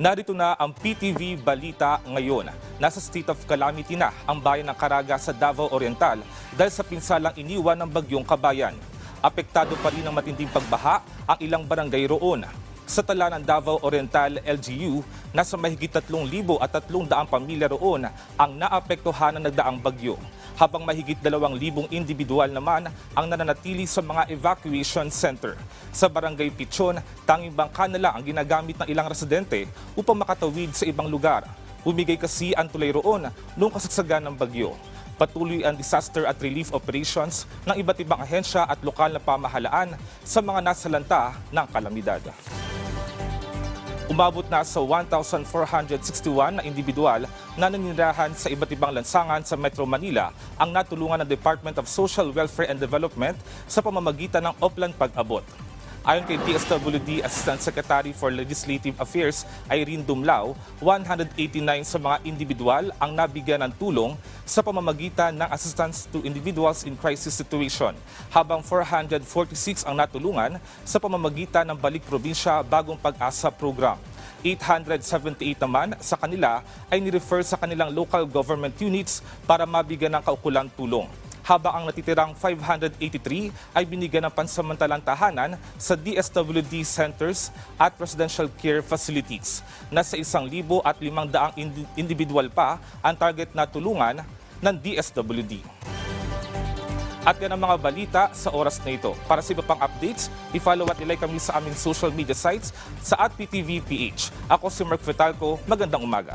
Narito na ang PTV Balita ngayon. Nasa state of calamity na ang bayan ng Caraga sa Davao Oriental dahil sa pinsalang iniwan ng bagyong kabayan. Apektado pa rin ng matinding pagbaha ang ilang barangay roon. Sa tala ng Davao Oriental LGU, nasa mahigit 3,000 at 300 pamilya roon ang naapektuhan ng nagdaang bagyo. Habang mahigit 2,000 individual naman ang nananatili sa mga evacuation center. Sa Barangay Pichon, tanging bangka na lang ang ginagamit ng ilang residente upang makatawid sa ibang lugar. Bumigay kasi ang tulay roon noong kasagsagan ng bagyo. Patuloy ang disaster at relief operations ng iba't ibang ahensya at lokal na pamahalaan sa mga nasalanta ng kalamidad. Umabot na sa 1,461 na individual na naninirahan sa iba't ibang lansangan sa Metro Manila ang natulungan ng Department of Social Welfare and Development sa pamamagitan ng Oplan Pag-abot. Ayon kay DSWD Assistant Secretary for Legislative Affairs Irene Dumlao, 189 sa mga individual ang nabigyan ng tulong sa pamamagitan ng assistance to individuals in crisis situation, habang 446 ang natulungan sa pamamagitan ng Balik Probinsya Bagong Pag-asa Program. 878 naman sa kanila ay nirefer sa kanilang local government units para mabigyan ng kaukulang tulong habang ang natitirang 583 ay binigyan ng pansamantalang tahanan sa DSWD centers at residential care facilities. Nasa isang libo at limang daang indi- individual pa ang target na tulungan ng DSWD. At yan ang mga balita sa oras na ito. Para sa iba pang updates, i-follow at ilike kami sa aming social media sites sa at PTVPH. Ako si Mark Vitalco. Magandang umaga.